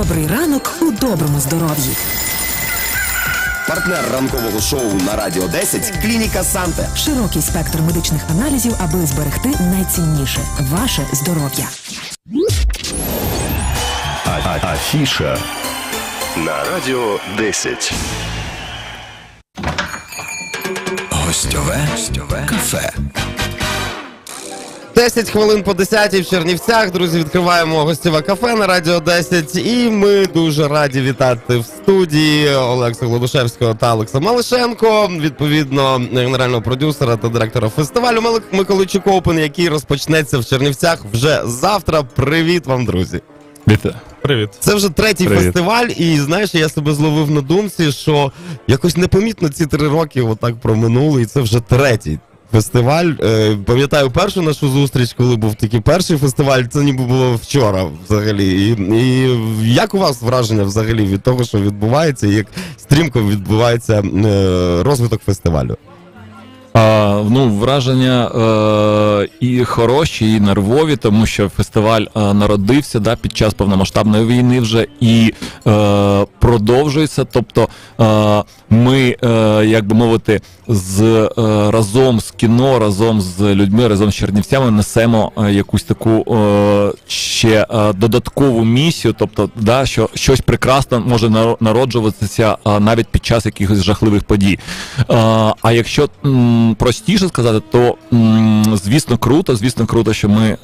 Добрий ранок у доброму здоров'ї. Партнер ранкового шоу на Радіо 10 клініка Санте. Широкий спектр медичних аналізів, аби зберегти найцінніше ваше здоров'я. А- а- Афіша на радіо 10. Гостьове, гостьове кафе. 10 хвилин по 10 в Чернівцях. Друзі, відкриваємо гостєве кафе на Радіо 10. І ми дуже раді вітати в студії Олекса Гладушевського та Олекса Малишенко, відповідно, генерального продюсера та директора фестивалю Миколайчук Оупен, який розпочнеться в Чернівцях вже завтра. Привіт вам, друзі! Вітаю. Привіт. Це вже третій Привіт. фестиваль, і знаєш, я себе зловив на думці, що якось непомітно ці три роки отак проминули, і це вже третій. Фестиваль, Е, пам'ятаю першу нашу зустріч, коли був такий перший фестиваль, це ніби було вчора взагалі. І, і як у вас враження взагалі від того, що відбувається, як стрімко відбувається е, розвиток фестивалю? А, ну, враження е, і хороші, і нервові, тому що фестиваль е, народився да, під час повномасштабної війни вже і е, продовжується. Тобто е, ми, е, як би мовити, з е, разом з кіно, разом з людьми, разом з чернівцями несемо е, якусь таку ще додаткову місію, тобто, да, що щось прекрасне може наро- народжуватися навіть під час якихось жахливих подій. А якщо простіше сказати, то звісно круто, звісно круто, що ми.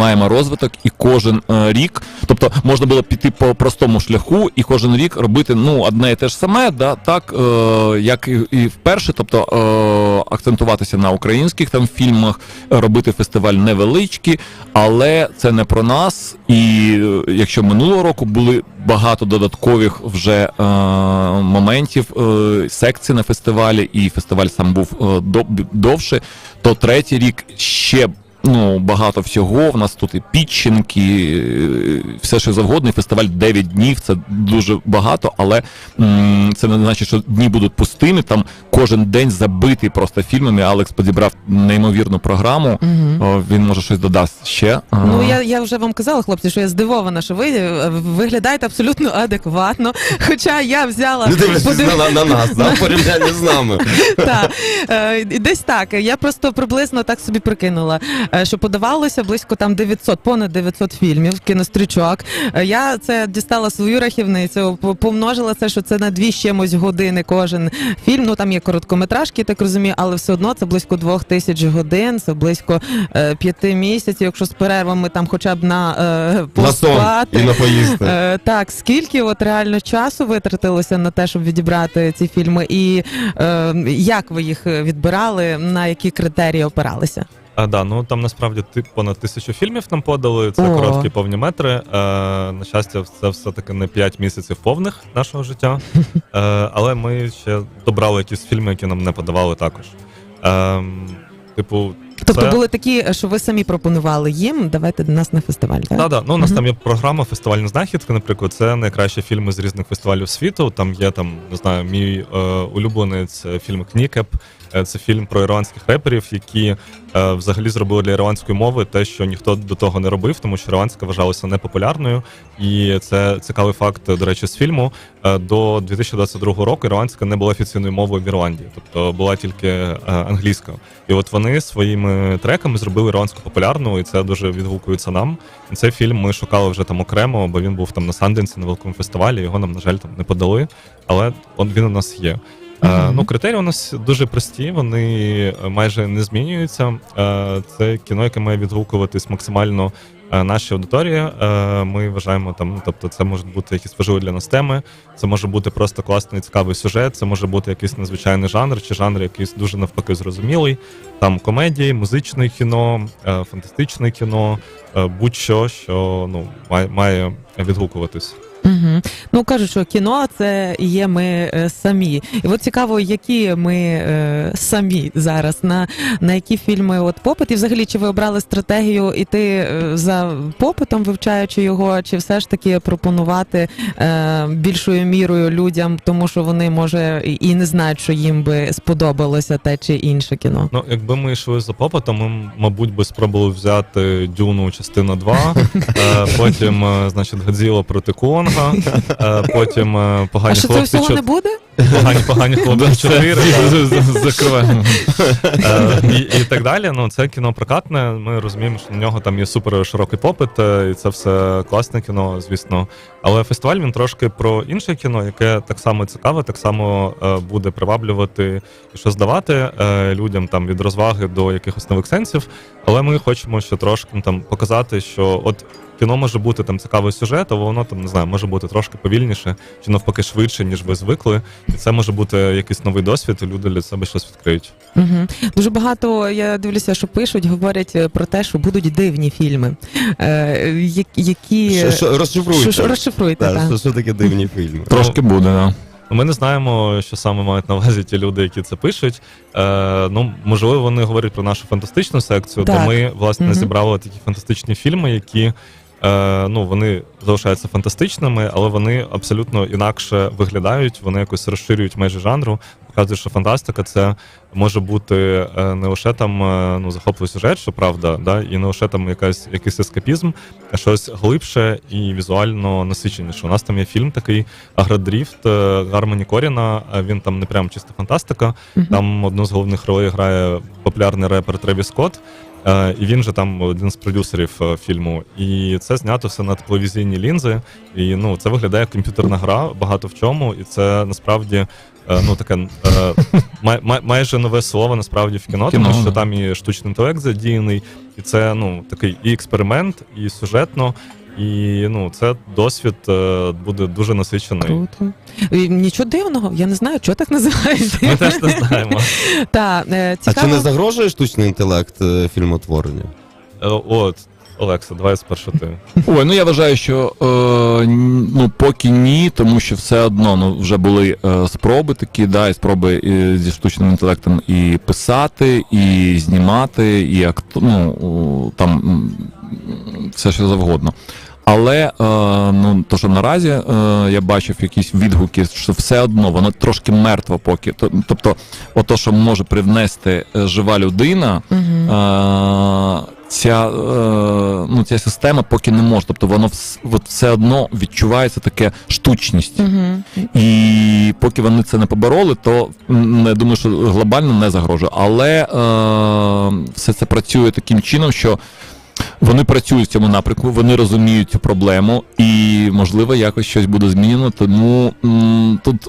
Маємо розвиток і кожен е, рік, тобто можна було піти по простому шляху, і кожен рік робити ну одне і те ж саме, да так е, як і, вперше, тобто е, акцентуватися на українських там фільмах, робити фестиваль невеличкий, але це не про нас. І якщо минулого року були багато додаткових вже моментів е, секцій на фестивалі, і фестиваль сам був е, довше, то третій рік ще Ну, багато всього. В нас тут і підчинки, все що завгодно. І фестиваль 9 днів. Це дуже багато, але м, це не значить, що дні будуть пустими. Там кожен день забитий просто фільмами. Алекс підібрав неймовірну програму. О, він може щось додасть ще. Ну я, я вже вам казала, хлопці, що я здивована, що ви е, виглядаєте абсолютно адекватно. Хоча я взяла Не дивлячись подив- на, на нас, да, в порівнянні з нами. Так, е, десь так. Я просто приблизно так собі прикинула, що подавалося близько там 900, понад 900 фільмів, кінострічок. Е, Я це дістала свою рахівницю, помножила це, що це на дві чимось години кожен фільм. Ну там є короткометражки, так розумію, але все одно це близько двох тисяч годин, це близько е, п'яти місяців. Якщо з перервами там хоча б на е, На і на поїсти. Е, так, скільки от реально часу витратилося на те, щоб відібрати ці фільми, і е, як ви їх відбирали, на які критерії опиралися? А, да, ну там насправді ти понад тисячу фільмів нам подали. Це О. короткі повні метри. Е, на щастя, це все таки не 5 місяців повних нашого життя. Е, але ми ще добрали якісь фільми, які нам не подавали також. Е, типу, Тобто це... були такі, що ви самі пропонували їм, давайте до нас на фестиваль, так? Да, да. Ну, у нас Мгм. там є програма фестивальна знахідка, наприклад, це найкращі фільми з різних фестивалів світу. Там є там, не знаю, мій е, улюбленець е, фільм Кнікеп. Е, Це фільм про ірландських реперів, які е, взагалі зробили для ірландської мови те, що ніхто до того не робив, тому що ірландська вважалася непопулярною. І це цікавий факт, до речі, з фільму. Е, До 2022 року ірландська не була офіційною мовою в Ірландії, тобто була тільки англійська. І от вони своїми треками зробили ірландську популярну, і це дуже відгукується нам. І цей фільм ми шукали вже там окремо, бо він був там на Санденсі на великому фестивалі. Його нам, на жаль, там не подали, але він у нас є. Мгм. ну, критерії у нас дуже прості, вони е, майже не змінюються. Е, це кіно, яке має відгукуватись максимально нашій аудиторії. Ми вважаємо там, ну, тобто, це можуть бути якісь важливі для нас теми, це може бути просто класний цікавий сюжет, це може бути якийсь надзвичайний жанр, чи жанр якийсь дуже навпаки зрозумілий. Там комедії, музичне кіно, фантастичне кіно, будь-що, що ну має відгукуватись. Угу. Ну кажуть, що кіно це є ми е, самі. І от цікаво, які ми е, самі зараз, на, на які фільми от попит, і взагалі чи ви обрали стратегію іти е, за попитом, вивчаючи його, чи все ж таки пропонувати е, більшою мірою людям, тому що вони може і- не знають, що їм би сподобалося те чи інше кіно. Ну, якби ми йшли за попитом, ми, мабуть, би спробували взяти Дюну частина 2, е, потім, е, значить, Годзіла проти Конга, е, потім е, А погані що це хлопці всього не буде? погані, погані хлопці 4. Закриваємо. Е, і, і так далі. Ну, це кіно прокатне. Ми розуміємо, що на нього там є супер широкий попит, е, і це все класне кіно, звісно. Але фестиваль він трошки про інше кіно, яке так само цікаве, так само е, буде приваблювати і що здавати е, людям там від розваги до якихось нових сенсів. Але ми хочемо ще трошки ну, там показати, що от. Кіно може бути там цікавий сюжет, але воно там не знаю, може бути трошки повільніше, чи навпаки швидше, ніж ви звикли. І це може бути якийсь новий досвід, і люди для себе щось відкриють. Угу. Дуже багато я дивлюся, що пишуть, говорять е, про те, що будуть дивні фільми. Е, я- які Що, що, розшифруйте. Що- що- розшифруйте, Так, так. Що, що таке дивні фільми? Трошки буде, да. Ну, Ми не знаємо, що саме мають на увазі ті люди, які це пишуть. Е, ну, можливо, вони говорять про нашу фантастичну секцію, Так. де ми власне Мгм. зібрали такі фантастичні фільми, які е, ну, вони залишаються фантастичними, але вони абсолютно інакше виглядають. Вони якось розширюють межі жанру. Показують, що фантастика це може бути е, не лише там е, ну, захопливий сюжет, що правда, да, і не лише там якась, якийсь ескапізм, а щось глибше і візуально насиченіше. У нас там є фільм такий Агродріфт е, Гармоні Коріна. Він там не прям чисто фантастика. Мгм. Там одну з головних ролей грає популярний репер Тревіс Скотт. Е, І він же там один з продюсерів е, фільму. І це знято все на телевізійні лінзи. І ну це виглядає як комп'ютерна гра багато в чому. І це насправді е, ну таке май- май- майже нове слово насправді в кіно, Кіно, тому що там і штучний інтелект задіяний, і це ну такий і експеримент, і сюжетно. І ну це досвід е, буде дуже насичений. Круто. І Нічого дивного, я не знаю, чого так називається. Ми теж не знаємо. Та, е, А чи не загрожує штучний інтелект е, фільмотворенню? Е, От, Олекса, давай спершу ти. Ой, ну я вважаю, що е, ну поки ні, тому що все одно ну вже були е, спроби такі, да, і спроби е, зі штучним інтелектом і писати, і знімати, і акт, ну там все що завгодно. Але е, ну то, що наразі е, я бачив якісь відгуки, що все одно воно трошки мертво поки. Тобто, ото, що може привнести е, жива людина, е, ця, е, ну, ця система поки не може. Тобто воно вс- от все одно відчувається таке штучність. Мгм. І поки вони це не побороли, то я думаю, що глобально не загрожує. Але е, все це працює таким чином, що. Вони працюють в цьому напрямку, вони розуміють цю проблему, і можливо якось щось буде змінено. Тому м, тут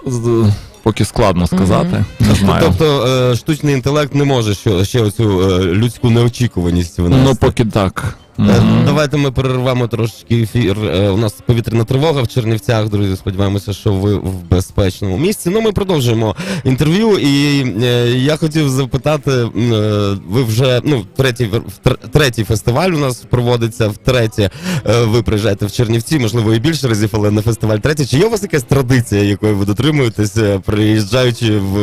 поки складно сказати. Не знаю. Тобто е, штучний інтелект не може ще, ще оцю е, людську неочікуваність винести? Ну поки так. Мгм. Давайте ми перервемо трошки ефір. Е, У нас повітряна тривога в Чернівцях, друзі. Сподіваємося, що ви в безпечному місці. Ну, ми продовжуємо інтерв'ю. І е, я хотів запитати: ви вже ну, третій третій фестиваль у нас проводиться, втретє. Ви приїжджаєте в Чернівці, можливо, і більше разів, але на фестиваль третій. Чи є у вас якась традиція, якої ви дотримуєтесь, е, приїжджаючи в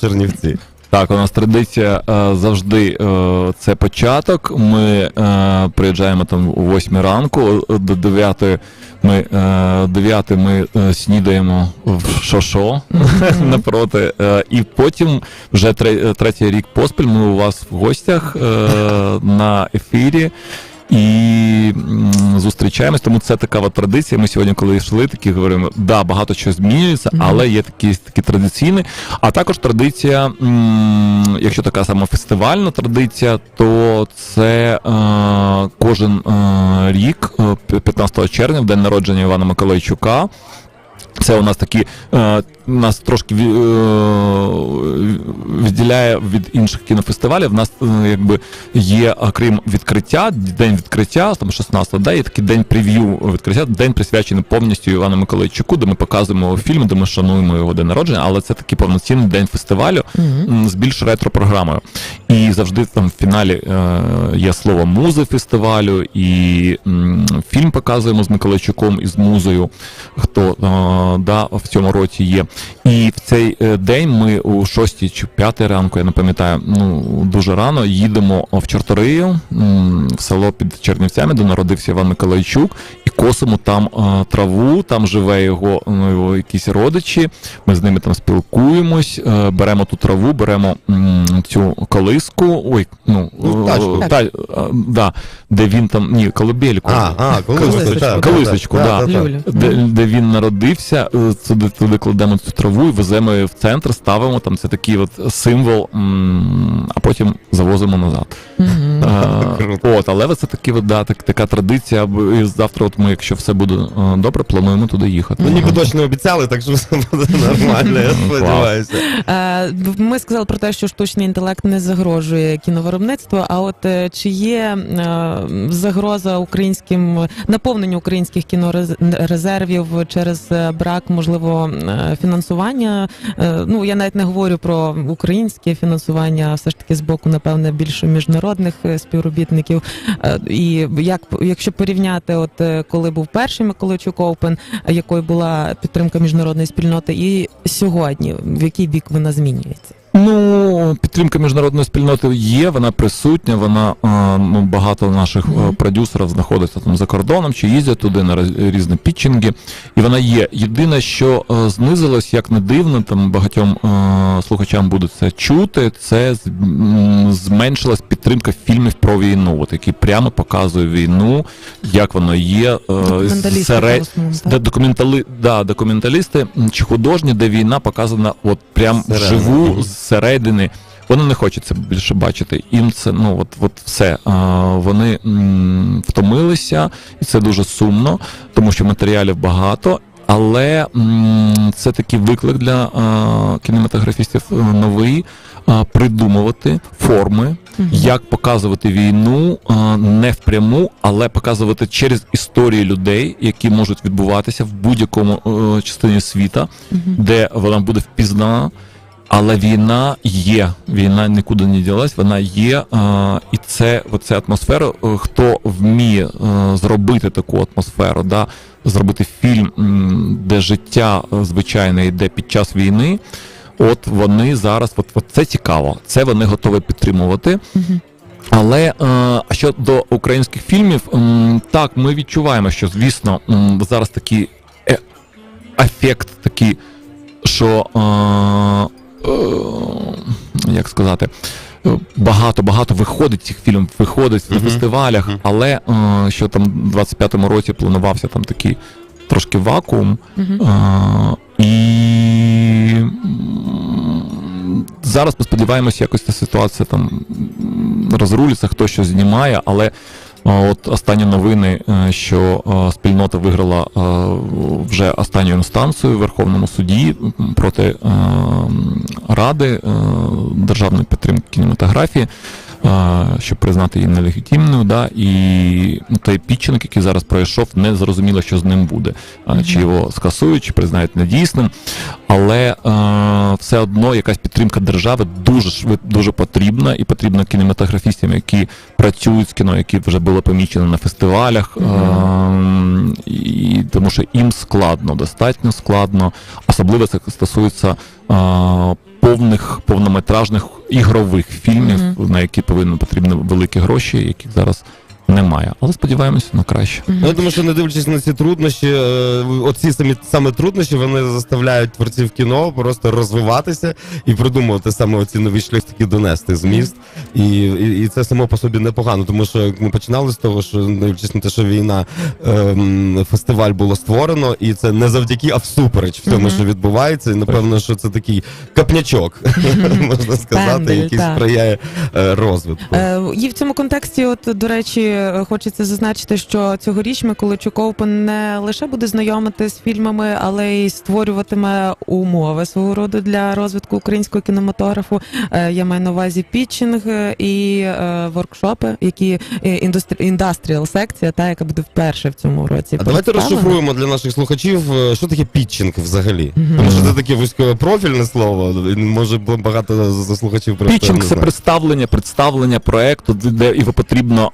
Чернівці? Так, у нас традиція е, завжди е, це початок. Ми е, приїжджаємо там о 8 ранку, до 9 ми, е, 9 ми снідаємо в шошо напроти. І потім вже тре- третій рік поспіль ми у вас в гостях на ефірі. І зустрічаємось, тому це така от традиція. Ми сьогодні, коли йшли, такі говоримо, да, багато чого змінюється, але є такі, такі традиційні. А також традиція, якщо така сама фестивальна традиція, то це е, кожен е, рік, е, 15 червня, в день народження Івана Миколайчука. Це у нас такі е, нас трошки е, відділяє від інших кінофестивалів. У нас е, якби є, окрім відкриття, день відкриття, там 16 да, є такий день прев'ю відкриття, день присвячений повністю Івану Миколайчуку, де ми показуємо фільми, де ми шануємо його день народження, але це такий повноцінний день фестивалю з більш ретро-програмою. І завжди там в фіналі е, є слово музи фестивалю, і фільм показуємо з Миколайчуком і з музою, хто да, в цьому році є. І в цей е, день ми у 6 чи 5 ранку, я не пам'ятаю, ну дуже рано їдемо в Чорторию, в село під Чернівцями, де народився Іван Миколайчук, і косимо там е, траву, там живе його, ну, його якісь родичі. Ми з ними там спілкуємось, е, беремо ту траву, беремо цю колиску. Ой, ну, Ну, тачку. та, да, де він там, ні, колобельку. А, а, колисочку, Колисочку, так, колисочку, так, да. так, так. Де, де він народився, е, туди, туди кладемо цю траву і веземо її в центр, ставимо там. Це такий от символ, а потім завозимо назад. Мгм. Е. От, але це таки от, да, так, така традиція. І завтра, от ми, якщо все буде е, добре, плануємо туди їхати. Ну, ніби точно обіцяли, так що все буде нормально, я сподіваюся. Е, Ми сказали про те, що штучний інтелект не загрожує кіновиробництву. А от чи є загроза українським наповненню українських кінорезервів через брак можливо фінансування? Ну я навіть не говорю про українське фінансування, а все ж таки з боку, напевне, більше міжнародних співробітників. Е, І як якщо порівняти, от е, коли був перший Миколайчук Оупен, е, якою була підтримка міжнародної спільноти, і сьогодні в який бік вона змінюється? Ну, підтримка міжнародної спільноти є, вона присутня, вона е, ну, багато наших е, продюсерів знаходиться там за кордоном чи їздять туди на різні пітчинги. І вона є. Єдине, що е, знизилось, як не дивно, там багатьом слухачам буде це чути. Це з- зменшилась підтримка фільмів про війну, от які прямо показують війну, як воно є. е, серед- документали, да, документалісти чи художні, де війна показана от прям Зсередини. вживу Мгм. Зсередини. Вони не хочуть це більше бачити. Їм це ну от, от все. А, вони м, втомилися, і це дуже сумно, тому що матеріалів багато. Але м, це такий виклик для а, кінематографістів е, новий а, придумувати форми, як показувати війну а, не впряму, але показувати через історії людей, які можуть відбуватися в будь-якому е, частині світа, де вона буде впізнана. Але війна є, війна нікуди не ділась, вона є, і це оця атмосфера. е, Хто вміє е, зробити таку атмосферу, да, зробити фільм, де життя е, звичайне йде під час війни. От вони зараз, от, от це цікаво, це вони готові підтримувати. Але а щодо українських фільмів, так, ми відчуваємо, що звісно зараз такий ефект такий, що як сказати. Багато багато виходить цих фільмів, виходить на Мгм. фестивалях, Мгм. але е, що там в 25-му році планувався там такий трошки вакуум. Мгм. А, і зараз ми сподіваємося, якось ця ситуація там розрулиться, хто що знімає, але от останні новини, е, що е, спільнота виграла е, вже останню інстанцію в Верховному суді проти е, Ради державної підтримки кінематографії. Щоб признати її нелегітимною, да, і той підчинок, який зараз пройшов, не зрозуміло, що з ним буде. Чи його скасують, чи признають недійсним. Але все одно якась підтримка держави дуже дуже потрібна, і потрібна кінематографістам, які працюють з кіно, які вже були помічені на фестивалях, і, тому що їм складно, достатньо складно. Особливо це стосується повних повнометражних ігрових фільмів, Мгм. на які повинні потрібні великі гроші, яких зараз немає. Але сподіваємося на краще. Ну, я думаю, що не дивлячись на ці труднощі, е, оці самі саме труднощі вони заставляють творців кіно просто розвиватися і придумувати саме оці нові шляхи донести зміст. І, і, і це само по собі непогано, тому що як ми починали з того, що не дивлячись на те, що війна ем, фестиваль було створено, і це не завдяки, а всупереч всьому, Мгм. що відбувається. І напевно, що це такий капнячок, можна сказати, Пендель, який так. сприяє е, розвитку. Е, І в цьому контексті, от до речі, хочеться зазначити, що цьогоріч Миколайчук Open не лише буде знайомити з фільмами, але й створюватиме умови свого роду для розвитку українського кінематографу. Е, Я маю на увазі пітчинг і е, воркшопи, які е, індустрі... індастріал секція, та яка буде вперше в цьому році. А давайте розшифруємо для наших слухачів, що таке пітчинг взагалі. Мгм. Тому що це таке вузькопрофільне слово, може багато слухачів просто Пітчинг це представлення, представлення проекту, де- його потрібно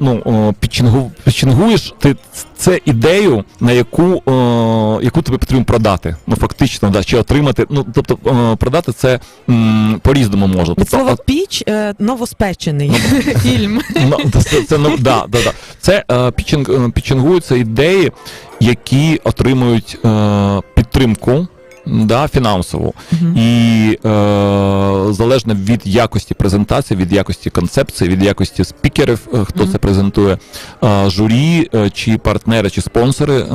е, ну е, підчингу, підчингуєш ти це ідею, на яку, е, яку тобі потрібно продати. Ну фактично, да, чи отримати. Ну тобто е, продати це м, по-різному можна. Від Тобто, слова а- піч е, новоспечений фільм. Ну, це, це, ну, да, да, да. це пічинг, пічингуються ідеї, які отримують е, підтримку. Да, фінансову Мгм. і е, залежно від якості презентації, від якості концепції, від якості спікерів, е, хто Мгм. це презентує, е, журі е, чи партнери, чи спонсори е,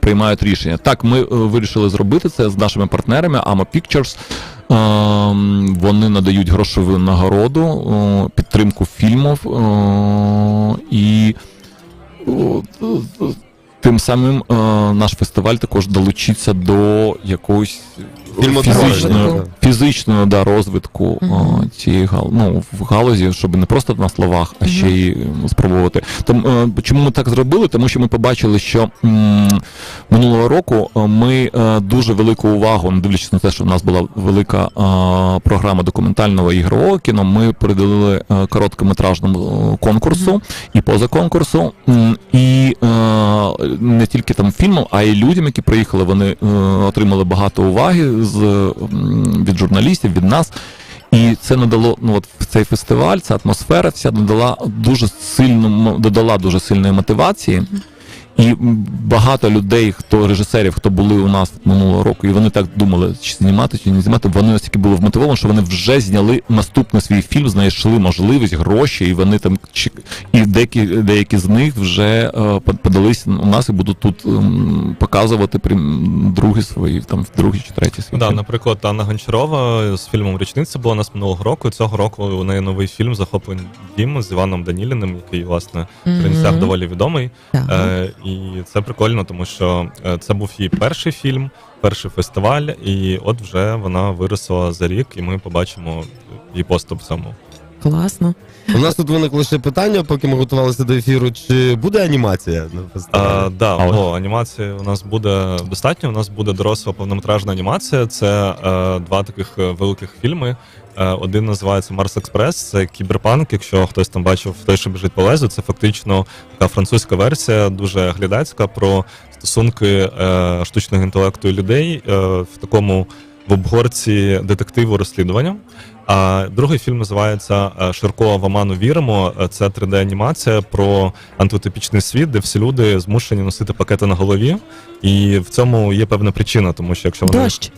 приймають рішення. Так, ми е, вирішили зробити це з нашими партнерами Amo Pictures. Е, Вони надають грошову нагороду, підтримку фільмів і тим самим е, наш фестиваль також долучиться до якоїсь Фізичної, фізичної да, розвитку Мгм. цієї гал, ну, в галузі, щоб не просто на словах, а ще й спробувати. Тому е, чому ми так зробили? Тому що ми побачили, що м, минулого року е, ми е, дуже велику увагу, не дивлячись на те, що в нас була велика програма документального ігрового кіно, ми приділили короткометражному конкурсу і поза конкурсу. М, І не тільки там фільмам, а й людям, які приїхали, вони отримали багато уваги з від журналістів, від нас. І це надало ну от цей фестиваль, ця атмосфера вся надала дуже сильну м- додала дуже сильної мотивації. І багато людей, хто режисерів, хто були у нас минулого року, і вони так думали, чи знімати, чи не знімати. Вони настільки були вмотивовані, що вони вже зняли наступний свій фільм, знайшли можливість, гроші, і вони там і деякі, деякі з них вже е, подались у нас і будуть тут ем, показувати прям другі свої, там другий чи третій свій. Да, фільм. наприклад, Анна Гончарова з фільмом Річниця була у нас минулого року. Цього року у неї новий фільм Захоплень дім з Іваном Даніліним, який, власне, в Мгм. доволі відомий. Е, і це прикольно, тому що е, це був її перший фільм, перший фестиваль, і от вже вона виросла за рік, і ми побачимо її поступ в цьому. Класно. У нас тут виникло ще питання, поки ми готувалися до ефіру. Чи буде анімація на А, фестивалі? да, о, анімації у нас буде достатньо. У нас буде доросла повнометражна анімація. Це е, два таких е, великих фільми. Е, один називається Марс Експрес. Це кіберпанк. Якщо хтось там бачив той, що біжить по лезу, це фактично така французька версія, дуже глядацька про стосунки е, штучного інтелекту і людей е, в такому в обгорці детективу розслідування. А другий фільм називається е, Ширко в Оману віримо. Е, Це 3D-анімація про антиутопічний світ, де всі люди змушені носити пакети на голові. І в цьому є певна причина, тому що якщо вони Дощ.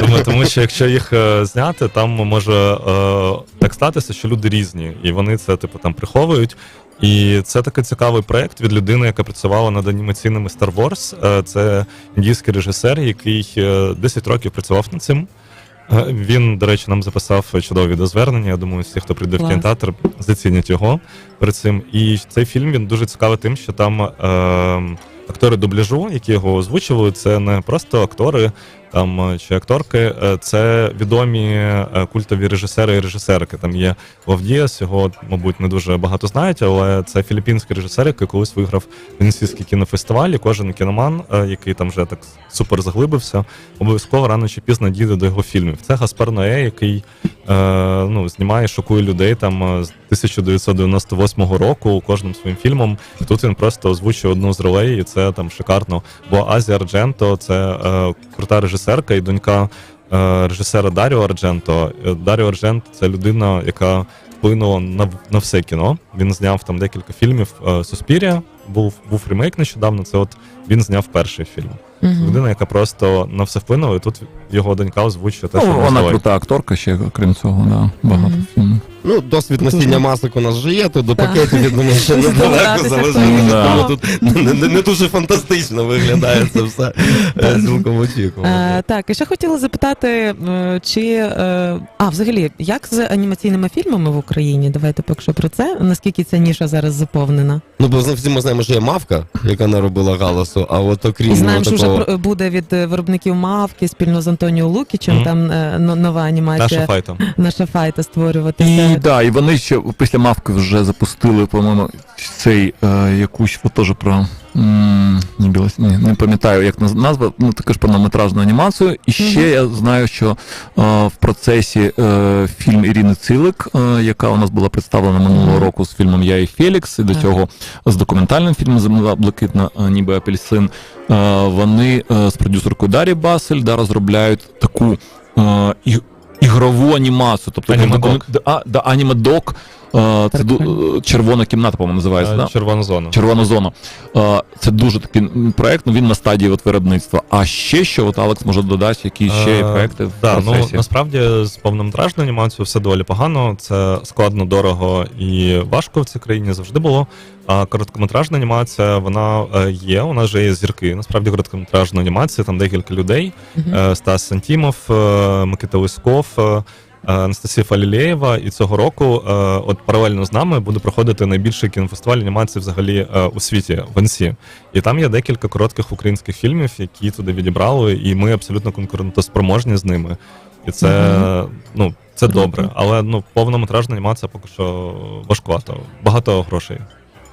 тому, тому що якщо їх е, зняти, там може е, так статися, що люди різні, і вони це типу там приховують. І це такий цікавий проект від людини, яка працювала над анімаційними Star Wars. Е, Це індійський режисер, який е, 10 років працював над цим. Е, Він, до речі, нам записав чудові дозвернення. Я думаю, всі, хто прийде в кінотеатр, зацінять його перед цим. І цей фільм він дуже цікавий тим, що там е, актори дубляжу, які його озвучували, це не просто актори там е, чи акторки, е, це відомі е, культові режисери і режисерки. Там є Лов його, мабуть, не дуже багато знають, але це філіппінський режисер, який колись виграв Венеційський кінофестиваль. І кожен кіноман, який там вже так супер заглибився, обов'язково рано чи пізно дійде до його фільмів. Це Гаспар Ноє, який ну, знімає, шокує людей там з 1998 року кожним своїм фільмом. І тут він просто озвучує одну з ролей, і це там шикарно. Бо Азія Ардженто це е, крута режисерка і донька е, режисера Даріо Ардженто. Е, Даріо Ардженто це людина, яка вплинула на, на все кіно. Він зняв там декілька фільмів. Е, Суспірія був був ремейк нещодавно. Це от він зняв перший фільм. Угу. Людина, яка просто на все вплинула, і тут його донька озвучує те, що Ну, вона крута акторка ще, крім цього, да, багато фільмів. Ну, досвід носіння масок у нас вже є, то до пакетів, я думаю, ще недалеко Тому тут не, не, не дуже фантастично виглядає це все. Е, Цілком очікувано. Е, так, і ще хотіла запитати, е, чи е, а взагалі, як з анімаційними фільмами в Україні? Давайте поки що про це. Наскільки ця ніша зараз заповнена? Ну, бо всі ми знаємо, що є мавка, яка не робила галасу, а от окрім І знаємо, що такого... вже про- буде від е, виробників мавки спільно з Антоніо Лукічем. Мгм. Там е, но- нова анімація Наша файта. наша файта створюватися. І да, і вони ще після мавки вже запустили, по-моєму, цей е, якусь от теж про. М, Ні, білось, ні, не пам'ятаю, як назва, ну також повнометражну анімацію. І ще Мгм. я знаю, що е, в процесі е, фільм Ірини Цилик, е, яка у нас була представлена минулого року з фільмом Я і Фелікс, і до цього з документальним фільмом Земля блакитна, е, ніби апельсин. Е, вони е, з продюсеркою Дарі Басель да, розробляють таку е, і- ігрову анімацію. Тобто Анімадок. а, да, анімадок. Е, Це ду- е, червона кімната, по-моєму, називається. Е, Да? Червона зона. Червона зона. Е, Це дуже такий м, проект, ну він на стадії от виробництва. А ще що, от Алекс може додати, які ще є Е, проекти в да, ну процесі. насправді з повнометражною анімацією все доволі погано. Це складно, дорого і важко в цій країні завжди було. А короткометражна анімація, вона е, є. У нас вже є зірки. Насправді короткометражна анімація, там декілька людей. Е, Стас Сантімов, е, Микита Лиськов, е, Анастасія Фалілєєва. І цього року, от паралельно з нами, буде проходити найбільший кінофестиваль анімації взагалі у світі в АНСі. І там є декілька коротких українських фільмів, які туди відібрали, і ми абсолютно конкурентоспроможні з ними. І це, ну, це добре. Але ну, повнометражна анімація поки що важкувато. Багато грошей.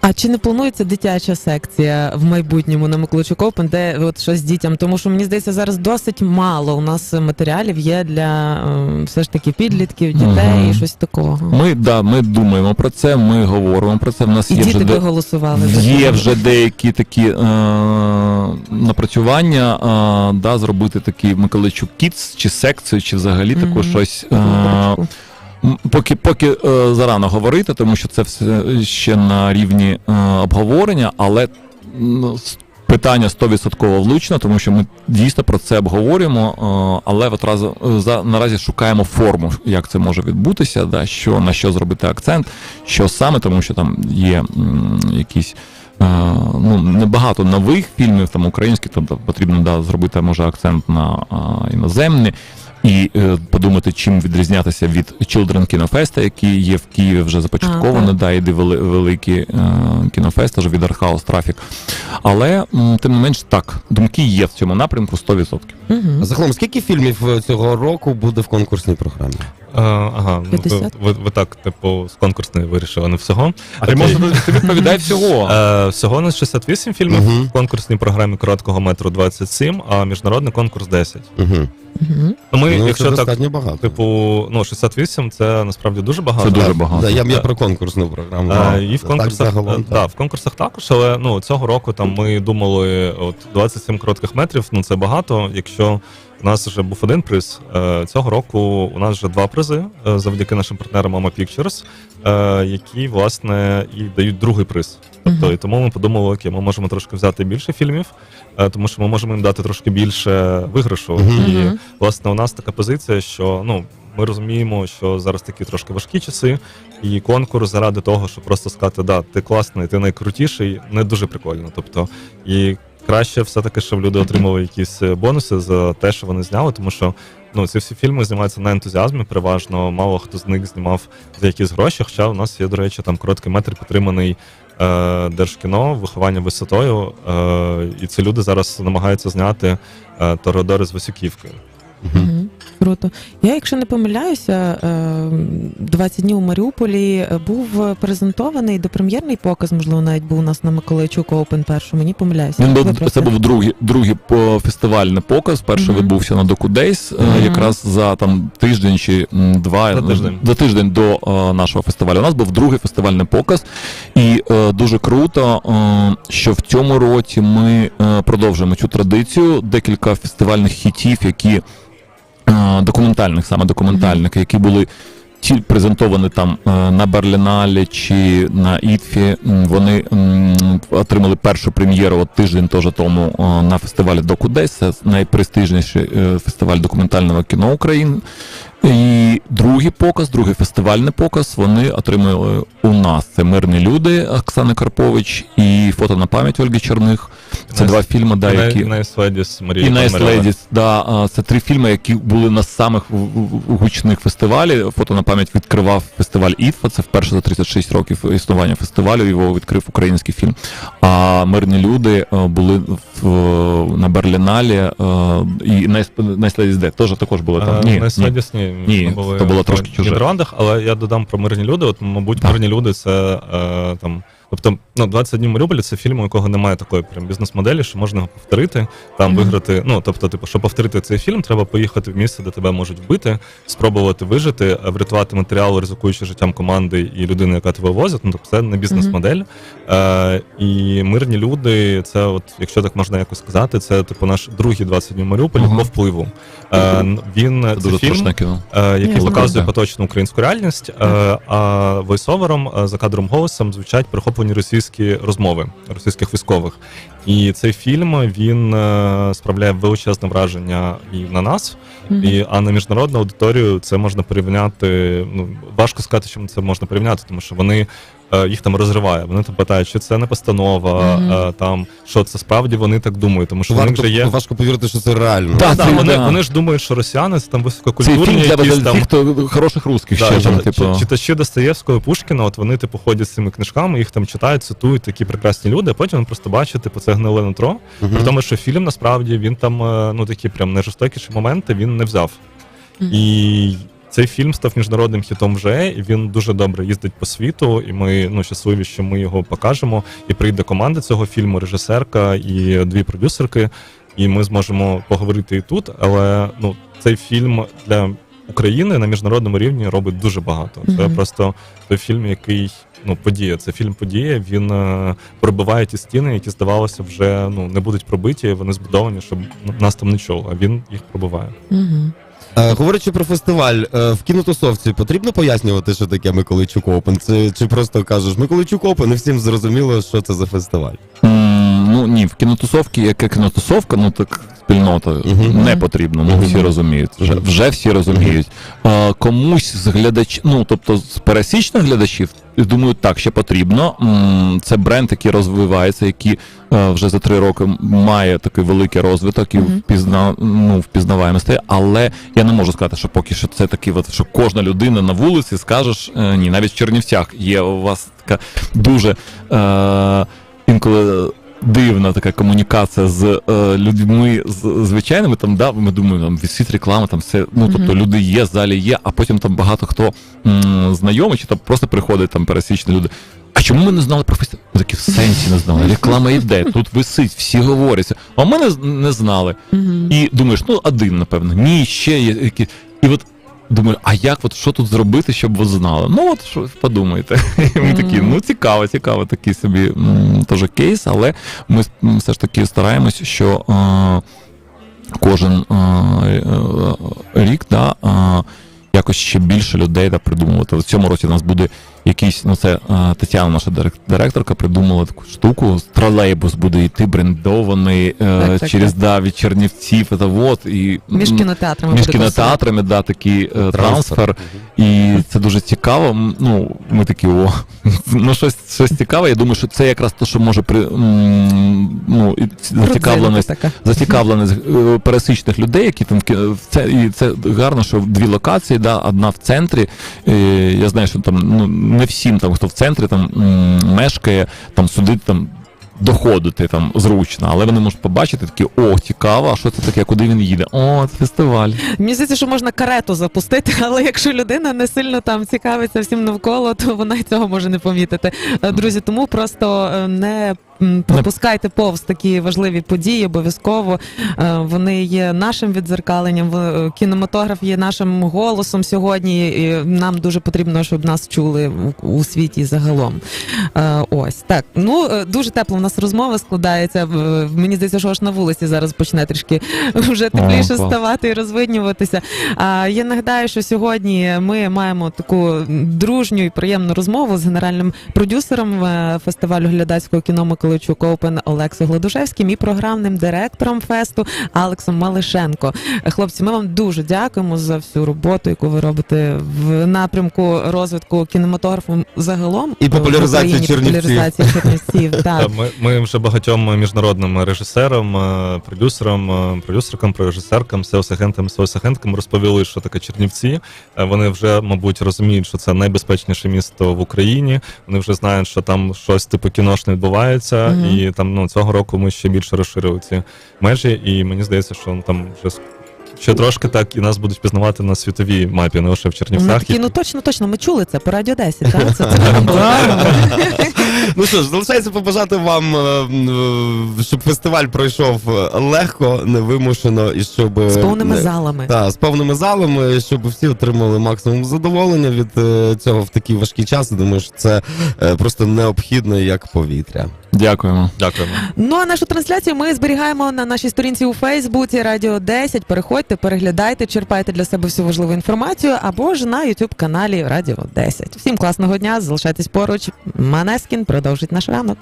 А чи не планується дитяча секція в майбутньому на Миколайчук Open, де от щось дітям? Тому що мені здається, зараз досить мало у нас матеріалів є для е, все ж таки підлітків, дітей Мгм. і щось такого. Ми, да, ми думаємо про це, ми говоримо про це. В нас І є вже діти де- би голосували за Є вже деякі такі е, напрацювання, е, да, зробити такий Миколайчук Kids, чи секцію, чи взагалі таку щось. Е, Добрячку. Поки поки е, зарано говорити, тому що це все ще на рівні е, обговорення, але ну, питання 100% влучно, тому що ми дійсно про це обговорюємо, е, але от раз, за, наразі шукаємо форму, як це може відбутися, да, що, на що зробити акцент, що саме, тому що там є м, якісь. е, Ну, небагато нових фільмів там українських, тобто потрібно да, зробити може акцент на а, іноземні і е, подумати, чим відрізнятися від Children кінофеста, який є в Києві вже започатковано, да, і де вели, великі е, кінофест, вже від Архаус Трафік. Але м, тим не менш так, думки є в цьому напрямку 100%. Угу. Загалом, скільки фільмів е, цього року буде в конкурсній програмі? Е, ага, ну, ви, ви, ви так, типу, з конкурсної вирішили, не всього. А ти Окей. може ти відповідай всього. Е, всього у нас 68 фільмів Мгм. в конкурсній програмі короткого метру 27, а міжнародний конкурс 10. Угу. Мгм. Ну, ми, ну, якщо це так, достатньо багато. типу, ну, 68 це насправді дуже багато. Це дуже багато. Да, я, я про конкурсну програму. Е, А, і в так конкурсах, загалом, е, так. да, в конкурсах також, але ну, цього року там ми думали, от 27 коротких метрів, ну це багато. Якщо у нас вже був один приз, е, цього року у нас вже два призи е, завдяки нашим партнерам Mama Pictures, е, які власне і дають другий приз. Тобто, і тому ми подумали, окей, ми можемо трошки взяти більше фільмів, тому що ми можемо їм дати трошки більше виграшу. І власне у нас така позиція, що ну. Ми розуміємо, що зараз такі трошки важкі часи, і конкурс заради того, щоб просто сказати, да, ти класний, ти найкрутіший, не дуже прикольно. Тобто, і краще все-таки, щоб люди отримали якісь е, бонуси за те, що вони зняли, тому що ну, ці всі фільми знімаються на ентузіазмі, переважно мало хто з них знімав за якісь гроші. Хоча у нас є, до речі, там короткий метр підтриманий е, держкіно, виховання висотою. Е, і ці люди зараз намагаються зняти е, Тоrodори з Васюківки. Мгм. Круто. Я, якщо не помиляюся, е, 20 днів у Маріуполі е, був презентований допрем'єрний показ, можливо, навіть був у нас на Миколайчук Open першому. Ні, помиляюся. Він був це був другий, другий по фестивальний показ. Перший Мгм. відбувся на Доку Дейс, е, Мгм. якраз за там тиждень чи два За тиждень. за тиждень до е, нашого фестивалю. У нас був другий фестивальний показ, і е, дуже круто, е, що в цьому році ми е, продовжуємо цю традицію. Декілька фестивальних хітів, які е, документальних, саме документальних, які були ті презентовані там е, на Берліналі чи на Ітфі, вони отримали першу прем'єру от тиждень теж тому е, на фестивалі Докудесь. Це найпрестижніший е, фестиваль документального кіно України. І другий показ, другий фестивальний показ вони отримали у нас. Це Мирні люди Оксани Карпович і фото на пам'ять Ольги Черних. Це Nice- два фільми, да, які Nice Ladies Марії і Nice Пономарьової. Ladies, да, це три фільми, які були на самих в- в- гучних фестивалі. Фото на пам'ять відкривав фестиваль ІТФА. Це вперше за 36 років існування фестивалю. Його відкрив український фільм. А мирні люди е, були в, на Берліналі е, і Nice Ladies Dead теж також були там. Е, Ні, Nice ні. Ladies, ні, Ні, були то було трошки чуже. Нідерландах, але я додам про мирні люди. От, мабуть, Так. мирні люди це там. Тобто, ну, 20 днів Маріуполя це фільм, у якого немає такої прям бізнес-моделі, що можна його повторити, там Мгм. виграти. Ну, тобто, типу, щоб повторити цей фільм, треба поїхати в місце, де тебе можуть вбити, спробувати вижити, е, врятувати матеріал, ризикуючи життям команди і людини, яка тебе возить. Ну, тобто, це не бізнес-модель. Е, і мирні люди, це, от, якщо так можна якось сказати, це типу наш другий 20 днів Маріуполя Ага. по впливу. Е, він Це це дуже фільм, кіно. е, який показує поточну українську реальність, е, а войсовером е, за кадром голосом звучать перехоплені російські розмови російських військових. І цей фільм він е, справляє величезне враження і на нас, і а на міжнародну аудиторію це можна порівняти. Ну важко сказати, чим це можна порівняти, тому що вони. Е, Їх там розриває. Вони там питають, чи це не постанова, е, там що це справді вони так думають, тому що Варто, вже є. важко повірити, що це реально. Так, Да, це- вони, да. вони ж думають, що росіяни це там висококультурні, фільм для якісь для там тих, хто хороших русських Да, ще там, типу. Читачі Достоєвського Пушкіна, от вони типу ходять з цими книжками, їх там читають, цитують такі прекрасні люди, а потім вони просто бачать, типу, це гниле нутро. Мгм. При тому, що фільм насправді він там е, ну такі прям найжорстокіші моменти він не взяв. Мгм. І цей фільм став міжнародним хітом вже, і він дуже добре їздить по світу. І ми ну щасливі, що ми його покажемо. І прийде команда цього фільму, режисерка і дві продюсерки. І ми зможемо поговорити і тут. Але ну цей фільм для України на міжнародному рівні робить дуже багато. Це Мгм. просто той фільм, який ну подія. Це фільм подія. Він е, пробиває ті стіни, які здавалося вже ну не будуть пробиті. Вони збудовані, щоб нас там не чуло. А він їх пробиває. Мгм. Е, говорячи про фестиваль, е, в кінотусовці потрібно пояснювати, що таке Миколайчук Опен? Це, чи просто кажеш Миколайчук Опен і всім зрозуміло, що це за фестиваль? Ну ні, в кінотусовці, яка кінотусовка, ну так спільнота Мгм. не потрібно. Ну Мгм. всі розуміють. Вже, вже всі розуміють. А, комусь з глядачів, ну тобто з пересічних глядачів, думаю, так ще потрібно. Це бренд, який розвивається, який е, вже за три роки має такий великий розвиток і впізна, ну, впізнаваємо стає. Але я не можу сказати, що поки що це такий, от, що кожна людина на вулиці скажеш, е, ні, навіть в Чернівцях є у вас така дуже е, інколи. Дивна така комунікація з е, людьми з звичайними. Там да, ми думаємо, там висить реклама, там все. Ну тобто люди є, в залі є, а потім там багато хто м, знайомий, чи там просто приходять там пересічні люди. А чому ми не знали про фестиваль? Ми такі в сенсі не знали. Реклама йде, тут висить, всі говоряться. А ми не, не знали. І думаєш, ну один, напевно, ні, ще є які. І от думаю, а як от що тут зробити, щоб ви знали? Ну от що подумайте. І ми такі, ну цікаво, цікаво, такий собі теж кейс, але ми все ж таки стараємось, що е, кожен е, е, рік да, е, якось ще більше людей да, придумувати. В цьому році у нас буде якийсь, ну це е, Тетяна, наша дирек- директорка, придумала таку штуку. Тролейбус буде йти брендований е, Так, так, через так. да, від Чернівців. Це вот, і, Між кінотеатрами. між кінотеатрами, да, такий е, трансфер. І це дуже цікаво. Ну, ми такі, о, ну щось, щось цікаве. Я думаю, що це якраз те, що може при ну, зацікавленість зацікавленість пересічних людей, які там в кі- в це і це гарно, що дві локації, да, одна в центрі. Я знаю, що там ну не всім там, хто в центрі там мешкає, там сюди там. Доходити там зручно, але вони можуть побачити такі, о, цікаво, а що це таке, куди він їде? О, це фестиваль. Мені здається, що можна карету запустити, але якщо людина не сильно там цікавиться всім навколо, то вона й цього може не помітити. Е, Друзі, тому просто е, не пропускайте повз такі важливі події. Обов'язково Е, вони є нашим відзеркаленням. е, Кінематограф є нашим голосом сьогодні. І нам дуже потрібно, щоб нас чули у, у світі загалом. Е, Ось так. Ну дуже тепло в нас розмова складається. Мені здається, що аж на вулиці зараз почне трішки вже тепліше клас. ставати і розвиднюватися. А я нагадаю, що сьогодні ми маємо таку дружню і приємну розмову з генеральним продюсером фестивалю глядацького кіно Миколайчук Оупен Олексою Гладушевським і програмним директором фесту Алексом Малишенко. Хлопці, ми вам дуже дякуємо за всю роботу, яку ви робите в напрямку розвитку кінематографу загалом І популяризації Чернівців. популяризації Чернівців. Так. Ми, ми вже багатьом міжнародним режисерам, е, продюсерам, е, продюсеркам, режисеркам, сеос-агентам, сеос-агенткам розповіли, що таке Чернівці. Е, Вони вже, мабуть, розуміють, що це найбезпечніше місто в Україні. Вони вже знають, що там щось типу кіношне відбувається, Мгм. і там ну цього року ми ще більше розширили ці межі. І мені здається, що ну, там вже ще трошки так і нас будуть пізнавати на світовій мапі, не лише в Чернівцях. такі, ну точно, точно, ми чули це по радіо 10, так? Це, це. Ну що ж, залишається побажати вам, е, е, щоб фестиваль пройшов е, легко, невимушено і щоб е, з повними не- залами. Та, з повними залами, щоб всі отримали максимум задоволення від е, цього в такий важкий час. Я Думаю, що це е, просто необхідно як повітря. Дякуємо. Дякуємо. Ну а нашу трансляцію ми зберігаємо на нашій сторінці у Фейсбуці Радіо 10. Переходьте, переглядайте, черпайте для себе всю важливу інформацію або ж на Ютуб каналі Радіо 10. Всім класного дня, залишайтесь поруч. Манескін продовжить наш ранок.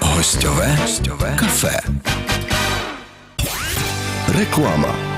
Гостьове, гостьове кафе. Реклама.